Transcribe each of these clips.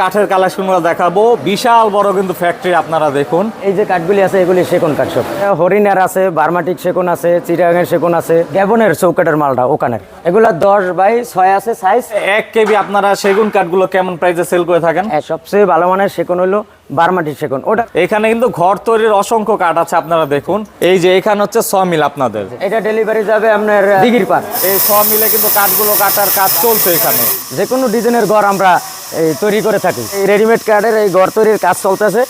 কাঠের কালেকশনগুলো দেখাবো। বিশাল বড় কিন্তু ফ্যাক্টরি আপনারা দেখুন। এই যে কাঠগুলি আছে এগুলি সেগুন কাঠ সব। হরিণের আছে বার্মাটিক সেগুন আছে চিরাঙের সেগুন আছে গ্যাবনের চৌকাটের মালটা ওখানের। এগুলা দশ বাই ছয় আছে সাইজ এক কেবি আপনারা সেগুন কাঠগুলো কেমন প্রাইসে সেল করে থাকেন? সবচেয়ে ভালো মানের সেগুন হলো বার্মাটিক সেগুন। ওটা এখানে কিন্তু ঘর তৈরির অসংখ্য কাঠ আছে আপনারা দেখুন। এই যে এখানে হচ্ছে ছ মিল আপনাদের। এটা ডেলিভারি যাবে আপনার দিঘির পার এই ছ মিলে কিন্তু কাঠগুলো কাটার কাজ চলছে এখানে। যে কোনো ডিজাইনের ঘর আমরা এই, তৈরি করে থাকি। এই রেডিমেড কার্ডের এই ঘর তৈরির কাজ চলতেছে।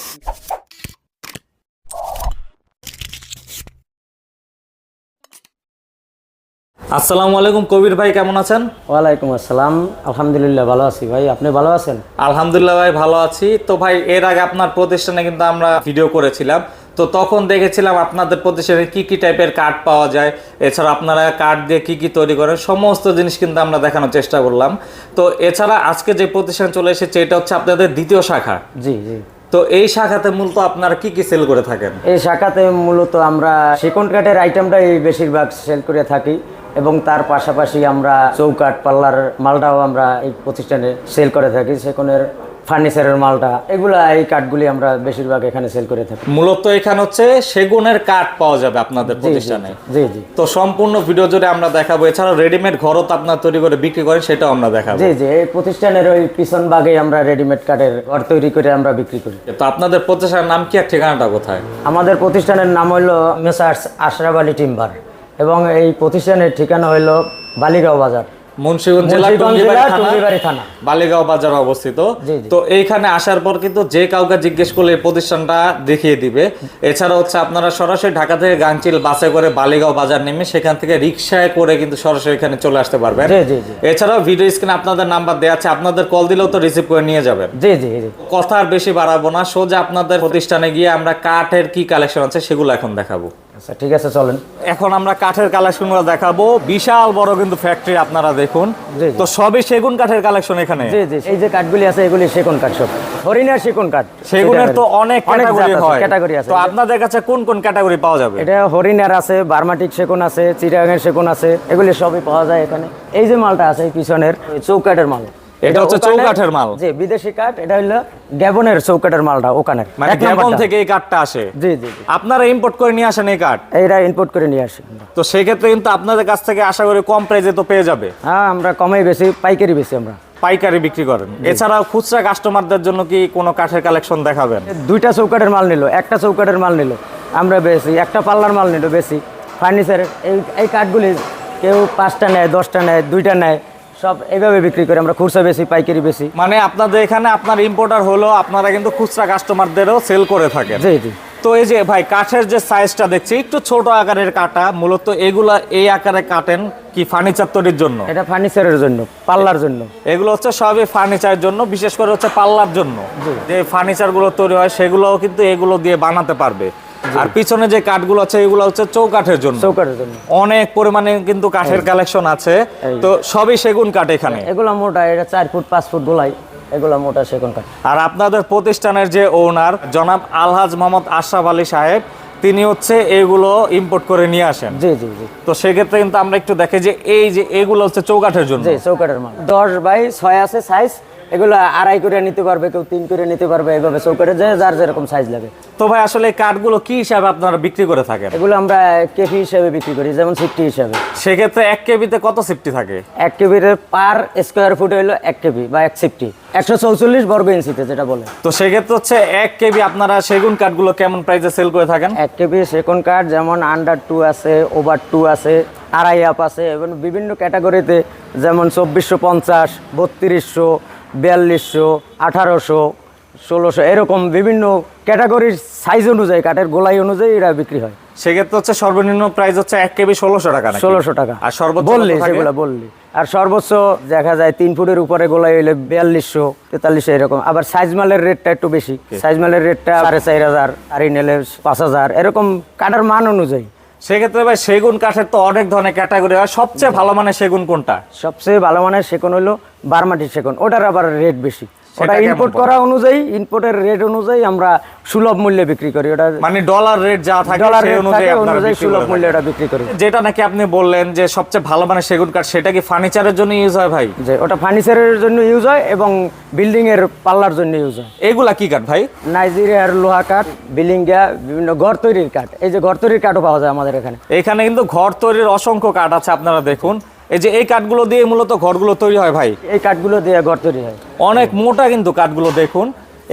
আসসালামু আলাইকুম কবির ভাই কেমন আছেন? ওয়ালাইকুম আসসালাম। আলহামদুলিল্লাহ ভালো আছি ভাই। আপনি ভালো আছেন? আলহামদুলিল্লাহ ভাই ভালো আছি। তো ভাই এর আগে আপনার প্রতিষ্ঠানে কিন্তু আমরা ভিডিও করেছিলাম। তো তখন দেখেছিলাম আপনাদের প্রতিষ্ঠানে কি কি টাইপের কাঠ পাওয়া যায় এছাড়া আপনারা কাঠ দিয়ে কি কি তৈরি করেন সমস্ত জিনিস কিন্তু আমরা দেখানোর চেষ্টা করলাম। তো এছাড়া আজকে যে প্রতিষ্ঠান চলে এসেছে এটা হচ্ছে আপনাদের দ্বিতীয় শাখা। জি জি। তো এই শাখাতে মূলত আপনারা কি কি সেল করে থাকেন? এই শাখাতে মূলত আমরা সেকন্ড কাঠের আইটেমটাই বেশিরভাগ সেল করে থাকি এবং তার পাশাপাশি আমরা চৌকাঠ পাল্লার মালটাও আমরা এই প্রতিষ্ঠানে সেল করে থাকি। সেকনের ফার্নিচারের মালটা এগুলা এই কাঠগুলি আমরা বেশিরভাগ এখানে সেল করে থাকি। মূলত এখানে হচ্ছে সেগুনের কাঠ পাওয়া যাবে আপনাদের প্রতিষ্ঠানে। জি জি। তো সম্পূর্ণ ভিডিও জুড়ে আমরা দেখাবো। এছাড়াও রেডিমেড ঘরও তো আপনার তৈরি করে বিক্রি করেন সেটাও আমরা দেখাবো। জি জি এই প্রতিষ্ঠানের ওই পিছন ভাগে আমরা রেডিমেড কাঠের ঘর তৈরি করে আমরা বিক্রি করি। তো আপনাদের প্রতিষ্ঠানের নাম কি আর ঠিকানাটা কোথায়? আমাদের প্রতিষ্ঠানের নাম হলো মেসার্স আশরাফ আলী টিম্বার এবং এই প্রতিষ্ঠানের ঠিকানা হলো বালিগাঁও বাজার। মুন্সিগঞ্জ জেলা টঙ্গিবাড়ি থানা, বালিগাঁও বাজার অবস্থিত। জি, জি। তো এইখানে আসার পর কিন্তু যে কাউকে জিজ্ঞেস করলে এই প্রতিষ্ঠানটা দেখিয়ে দিবে। এছাড়া হচ্ছে আপনারা সরাসরি ঢাকা থেকে গাংচিল বাসে করে বালিগাঁও বাজার নেমে সেখান থেকে রিক্সায় করে কিন্তু সরাসরি এখানে চলে আসতে পারবেন। এছাড়াও ভিডিও স্ক্রিনে আপনাদের নাম্বার দেওয়া আছে। আপনাদের কল দিলেও তো রিসিভ করে নিয়ে যাবেন। জি জি জি। কথা আর বেশি বাড়াবো না। সোজা আপনাদের প্রতিষ্ঠানে গিয়ে আমরা কাঠের কি কালেকশন আছে সেগুলো এখন দেখাবো। আচ্ছা ঠিক আছে চলেন। এখন আমরা কাঠের কালেকশনগুলো দেখাবো। বিশাল বড় কিন্তু ফ্যাক্টরি আপনারা দেখুন। তো সবই সেগুন কাঠের কালেকশন এখানে? জি জি এই যে কাঠগুলি আছে এগুলি সেগুন কাঠ সব। হরিণের সেগুন কাঠ। সেগুনের তো অনেক ক্যাটাগরি হয়। ক্যাটাগরি আছে। তো আপনাদের কাছে কোন কোন ক্যাটাগরি পাওয়া যাবে? এটা হরিণের আছে বার্মাটিক সেগুন আছে চিরাঙের সেগুন আছে এগুলি সবই পাওয়া যায় এখানে। এই যে মালটা আছে পিছনের চৌকাঠের মাল। এটা হচ্ছে ওখানে- চৌকাঠের মাল। জি বিদেশি কাঠ। এটা হলো গ্যাবনের চৌকাঠের মালটা ওখানের মানে গ্যাবন থেকে এই কাঠটা আসে। জি জি আপনারা ইম্পোর্ট করে নিয়ে আসেন এই কাঠ? এইটা ইনপুট করে নিয়ে আসি। তো সেক্ষেত্রে কিন্তু আপনাদের কাছ থেকে আশা করি কম প্রাইসে তো পেয়ে যাবে। হ্যাঁ আমরা কমে বেশি পাইকারি বেশি আমরা। পাইকারি বিক্রি করেন। এছাড়াও খুচরা কাস্টমারদের জন্য কি কোনো কাঠের কালেকশন দেখাবেন? দুইটা চৌকাঠের মাল নিল একটা চৌকাঠের মাল নিল। আমরা বেশি একটা পাল্লার মাল নিল বেশি। ফার্নিচারের এই এই কাঠগুলি কেউ পাঁচটা নেয় দশটা নেয় দুইটা নেয়। সব এইভাবে বিক্রি করি আমরা খুচরা বেশি পাইকারি বেশি। মানে আপনাদের এখানে আপনার ইম্পোর্টার হলো আপনারা কিন্তু খুচরা কাস্টমারদেরও সেল করে থাকেন। জি জি। তো এই যে ভাই কাঠের যে সাইজটা দেখছি একটু ছোট আকারের কাটা মূলত এগুলা এই আকারে কাটেন কি ফার্নিচার তৈরির জন্য? এটা ফার্নিচারের জন্য পাল্লার জন্য। এগুলো হচ্ছে সবই ফার্নিচারের জন্য বিশেষ করে হচ্ছে পাল্লার জন্য। যে ফার্নিচারগুলো তৈরি হয় সেগুলোও কিন্তু এগুলো দিয়ে বানাতে পারবে। আর পিছনে যে কাঠগুলো আছে এগুলো হচ্ছে চৌকাঠের জন্য। চৌকাঠের জন্য। অনেক পরিমাণে কিন্তু কাঠের কালেকশন আছে। তো সবই সেগুন কাঠ এখানে। এগুলো মোটা এটা চার ফুট পাঁচ ফুট গোলাই। এগুলো মোটা সেগুন কাঠ। আর আপনাদের প্রতিষ্ঠানের যে ওনার জনাব আলহাজ মোহাম্মদ আশরাফ আলী সাহেব তিনি হচ্ছে এগুলো ইম্পোর্ট করে নিয়ে আসেন। জি জি জি। তো সেক্ষেত্রে কিন্তু আমরা একটু দেখি যে এই যে এগুলো হচ্ছে চৌকাঠের জন্য। জি চৌকাঠের মাল। দশ বাই ছয় আছে সাইজ এগুলো আড়াই করে নিতে পারবে কেউ তিন করে নিতে পারবে এইভাবে চৌকাঠে যে যার যেরকম সাইজ লাগে। তো ভাই আসলে কাঠগুলো কি হিসাবে আপনারা বিক্রি করে থাকেন? এগুলো আমরা কেফি হিসাবে বিক্রি করি যেমন সিফটি হিসাবে। সেক্ষেত্রে এক কেবিতে কত সেফটি থাকে? এক কেবির পার স্কোয়ার ফুট হইল এক কেবি বা এক সিফটি একশো চৌচল্লিশ বর্গ ইঞ্চিতে যেটা বলে। তো সেক্ষেত্রে হচ্ছে এক কেবি আপনারা সেগুন কাঠগুলো কেমন প্রাইসে সেল করে থাকেন? এক কেবি সেকেন্ড কার্ড যেমন আন্ডার টু আছে ওভার টু আছে আড়াই আপ আছে এবং বিভিন্ন ক্যাটাগরিতে যেমন চব্বিশশো পঞ্চাশ বত্রিশশো বিয়াল্লিশশো আঠারোশো ষোলোশো এরকম বিভিন্ন ক্যাটাগরির সাইজ অনুযায়ী কাঠের গোলাই অনুযায়ী এরা বিক্রি হয়। সেক্ষেত্রে হচ্ছে সর্বনিম্ন প্রাইস হচ্ছে এক কেবি ষোলোশো টাকা ষোলোশো টাকা। আর সর্বোচ্চ বললি? সেগুলো বললি। আর সর্বোচ্চ দেখা যায় তিন ফুটের উপরে গোলাই হইলে বিয়াল্লিশশো তেতাল্লিশশো এরকম। আবার সাইজ মালের রেটটা একটু বেশি। সাইজ মালের রেটটা সাড়ে চার হাজার আর নিলে পাঁচ হাজার এরকম কাঠের মান অনুযায়ী। সেক্ষেত্রে ভাই সেগুন কাঠের তো অনেক ধরনের ক্যাটাগরি হয়। সবচেয়ে ভালো মানের সেগুন কোনটা? সবচেয়ে ভালো মানের সেগুন হলো বারমাটির সেগুন। ওটার আবার রেট বেশি। ওটা ইম্পোর্ট করা অনুযায়ী ইম্পোর্টের রেট অনুযায়ী আমরা সুলভ মূল্যে বিক্রি করি। ওটা মানে ডলার রেট যা থাকে ডলার রেট অনুযায়ী সুলভ মূল্যে। এটা বিক্রি করি। যেটা নাকি আপনি বললেন যে সবচেয়ে ভালো মানে সেগুন কাঠ সেটা কি ফার্নিচারের জন্য ইউজ হয় ভাই? যে ওটা ফার্নিচারের জন্য ইউজ হয় এবং বিল্ডিং এর পাল্লার জন্য ইউজ হয়। এগুলা কি কাঠ ভাই? নাইজেরিয়ার লোহা কাঠ বিলিঙ্গা বিভিন্ন ঘর তৈরির কাঠ। এই যে ঘর তৈরির কাঠও পাওয়া যায় আমাদের এখানে। এখানে কিন্তু ঘর তৈরির অসংখ্য কাঠ আছে আপনারা দেখুন। এই যে এই কাঠগুলো দিয়ে মূলত ঘরগুলো তৈরি হয় ভাই? এই কাঠগুলো দিয়ে ঘর তৈরি হয়। অনেক মোটা কিন্তু কাঠগুলো দেখুন।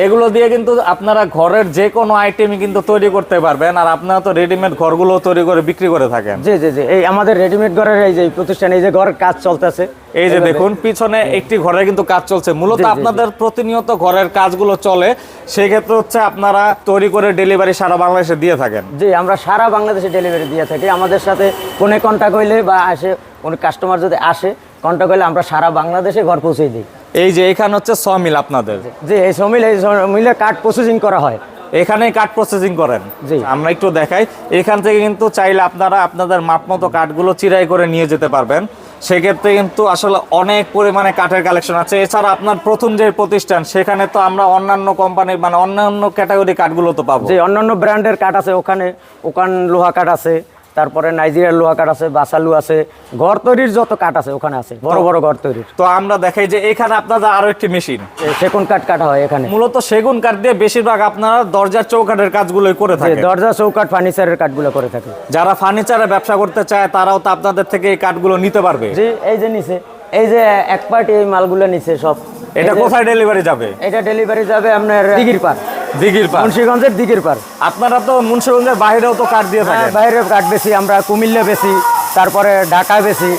এগুলো দিয়ে কিন্তু আপনারা ঘরের যে কোনো আইটেমই কিন্তু তৈরি করতে পারবেন আর আপনারা তো রেডিমেড ঘরগুলো তৈরি করে বিক্রি করে থাকেন। জি জি জি। এই আমাদের রেডিমেড ঘরের এই যে প্রতিষ্ঠান এই যে ঘরের কাজ চলতেছে এই যে দেখুন পিছনে একটি ঘরে কিন্তু কাজ চলছে। মূলত। আপনাদের প্রতিনিয়ত ঘরের কাজগুলো চলে সেক্ষেত্রে হচ্ছে আপনারা তৈরি করে ডেলিভারি সারা বাংলাদেশে দিয়ে থাকেন। জি আমরা সারা বাংলাদেশে ডেলিভারি দিয়ে থাকি। আমাদের সাথে ফোনে কন্ট্যাক্ট হইলে বা আসে কোনো কাস্টমার যদি আসে কন্ট্যাক্ট হইলে আমরা সারা বাংলাদেশে ঘর পৌঁছে দিই। এই যে এখানে হচ্ছে ছ মিল আপনাদের। জি এই সমিল এই মিলে কাঠ প্রসেসিং করা হয়। এখানেই কাঠ প্রসেসিং করেন। জি। আমরা একটু দেখাই। এখান থেকে কিন্তু চাইলে আপনারা আপনাদের মাপ মতো কাঠগুলো চিরাই করে নিয়ে যেতে পারবেন। সেক্ষেত্রে কিন্তু আসলে অনেক পরিমাণে কাঠের কালেকশন আছে। এছাড়া আপনার প্রথম যে প্রতিষ্ঠান সেখানে তো আমরা অন্যান্য কোম্পানির মানে অন্যান্য ক্যাটাগরি কাঠগুলো তো পাবো। যে অন্যান্য ব্র্যান্ডের কাঠ আছে। ওখানে ওখান লোহা কাঠ আছে। তারপরে নাইজেরিয়ার লোহা কাঠ আছে বাসালু আছে ঘর তৈরির যত কাঠ আছে ওখানে আছে বড় বড় ঘর তৈরির। তো আমরা দেখাই যে এখানে আপনাদের আরও একটি মেশিন। সেগুন কাঠ কাটা হয় এখানে। মূলত সেগুন কাঠ দিয়ে বেশিরভাগ আপনারা দরজার চৌকাঠের কাজগুলোই করে যে থাকেন। দরজা চৌকাঠ ফার্নিচারের কাঠগুলো করে থাকে। যারা ফার্নিচারের ব্যবসা করতে চায় তারাও তো আপনাদের থেকে এই কাঠগুলো নিতে পারবে। জি এই যে নিচে এই যে এক পার্টি এই মালগুলো নিচে সব। এটা কোথায় ডেলিভারি যাবে? এটা ডেলিভারি যাবে আপনার দিঘির পার দিঘির পার মুন্সিগঞ্জের দিঘির পার আপনারা তো মুন্সিগঞ্জের বাইরেও তো কাঠ দিয়ে হ্যাঁ, থাকেন। বাইরে কাঠ বেশি আমরা কুমিল্লা বেশি তারপরে ঢাকা বেশি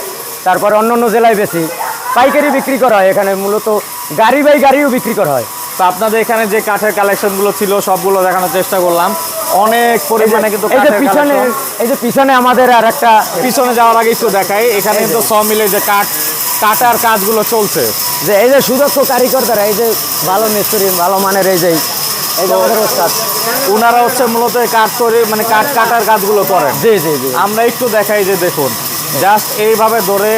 তারপরে অন্য অন্য জেলায় বেশি। পাইকারি বিক্রি করা হয় এখানে মূলত গাড়ি বাই গাড়িও বিক্রি করা হয়। তো আপনাদের এখানে যে কাঠের কালেকশনগুলো ছিল সবগুলো দেখানোর চেষ্টা করলাম। অনেক পরিমাণে কিন্তু এই যে পিছনে এই যে পিছনে আমাদের আর একটা পিছনে যাওয়ার আগে একটু দেখাই এখানে কিন্তু ছ মিলে যে কাঠ কাটার কাজগুলো চলছে। যে এই যে সুদক্ষ কারিগর দ্বারা এই যে ভালো মিস্ত্রি ভালো মানের এই যে এই যে আমাদের ওস্তাদ ওনারা হচ্ছে মূলত কাঠ তৈরি মানে কাঠ কাটার কাজগুলো করেন। জি জি জি। আমরা একটু দেখাই যে দেখুন জাস্ট এইভাবে ধরে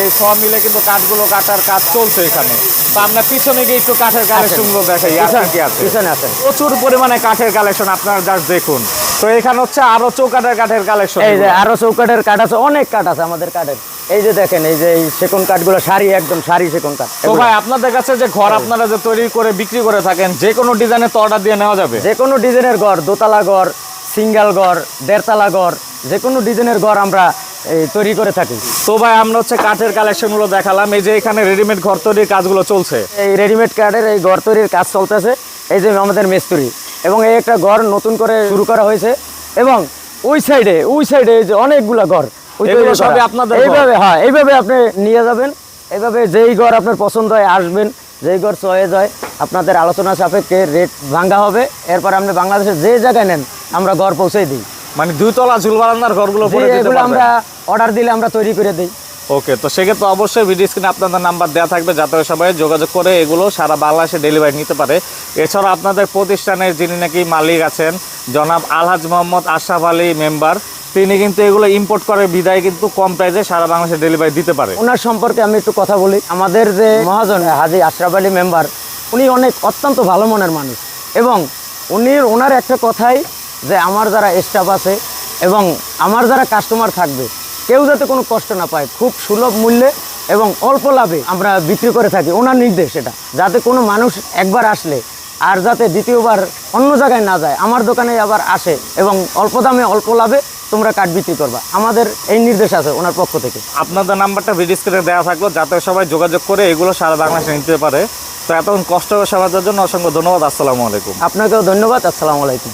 এই সব মিলে কিন্তু কাঠগুলো কাটার কাজ চলছে এখানে। তো আমরা পিছনে গিয়ে একটু কাঠের কালেকশনগুলো দেখাই আর কি আছে। পিছনে আছে প্রচুর পরিমাণে কাঠের কালেকশন আপনারা জাস্ট দেখুন। তো এখানে হচ্ছে আরও চৌকাঠের কাঠের কালেকশন এই যে আরও চৌকাঠের কাঠ আছে অনেক কাঠ আছে আমাদের কাঠের। এই যে দেখেন এই যে এই সেগুন কাঠগুলো সারি একদম সারি সেগুন কাঠ। তো ভাই আপনাদের কাছে যে ঘর আপনারা যে তৈরি করে বিক্রি করে থাকেন যে কোনো ডিজাইনের তো অর্ডার দিয়ে নেওয়া যাবে? যে কোনো ডিজাইনের ঘর দোতলা ঘর সিঙ্গেল ঘর দেড়তলা ঘর যে কোনো ডিজাইনের ঘর আমরা তৈরি করে থাকি। তো ভাই আমরা হচ্ছে কাঠের কালেকশনগুলো দেখালাম এই যে এখানে রেডিমেড ঘর তৈরির কাজগুলো চলছে। এই রেডিমেড কাঠের এই ঘর তৈরির কাজ চলতেছে এই যে আমাদের মিস্ত্রি। এবং এই একটা ঘর নতুন করে শুরু করা হয়েছে এবং ওই সাইডে ওই সাইডে এই যে অনেকগুলা ঘর এইভাবে হ্যাঁ এইভাবে আপনি নিয়ে যাবেন। এইভাবে যেই ঘর আপনার পছন্দ হয় আসবেন যেই ঘর আপনাদের আলোচনা সাপেক্ষে রেট ভাঙ্গা হবে। এরপর আপনি যে জায়গায় নেন আমরা ঘর পৌঁছে দিই। মানে দুইতলা ঝুল বারান্দার ঘরগুলো আমরা অর্ডার দিলে আমরা তৈরি করে দিই। ওকে তো সেক্ষেত্রে অবশ্যই ভিডিও স্ক্রিনে আপনাদের নাম্বার দেওয়া থাকবে যাতে সবাই যোগাযোগ করে এগুলো সারা বাংলাদেশে ডেলিভারি নিতে পারে। এছাড়া আপনাদের প্রতিষ্ঠানের যিনি নাকি মালিক আছেন জনাব আলহাজ মোহাম্মদ আশরাফ আলী মেম্বার তিনি কিন্তু এগুলো ইম্পোর্ট করে বিদায় কিন্তু কম প্রাইসে সারা বাংলাদেশে ডেলিভারি দিতে পারে। ওনার সম্পর্কে আমি একটু কথা বলি। আমাদের যে মহাজন হাজি আশরাফ আলী মেম্বার উনি অনেক অত্যন্ত ভালো মনের মানুষ এবং উনি ওনার একটা কথাই যে আমার যারা স্টাফ আছে এবং আমার যারা কাস্টমার থাকবে, কেউ যাতে কোনো কষ্ট না পায়, খুব সুলভ মূল্যে এবং অল্প লাভে আমরা বিক্রি করে থাকি। ওনার নির্দেশ এটা, যাতে কোনো মানুষ একবার আসলে আর যাতে দ্বিতীয়বার অন্য জায়গায় না যায়, আমার দোকানে আবার আসে এবং অল্প দামে অল্প লাভে তোমরা কাঠ বিক্রি করবা। আমাদের এই নির্দেশ আছে ওনার পক্ষ থেকে। আপনাদের নাম্বারটা ভিডিও স্ক্রিনে দেওয়া থাকল যাতে সবাই যোগাযোগ করে এগুলো সারা বাংলাদেশে নিতে পারে। তো এতক্ষণ কষ্ট সবার জন্য অসংখ্য ধন্যবাদ আসসালামু আলাইকুম। আপনাকেও ধন্যবাদ আসসালামু আলাইকুম।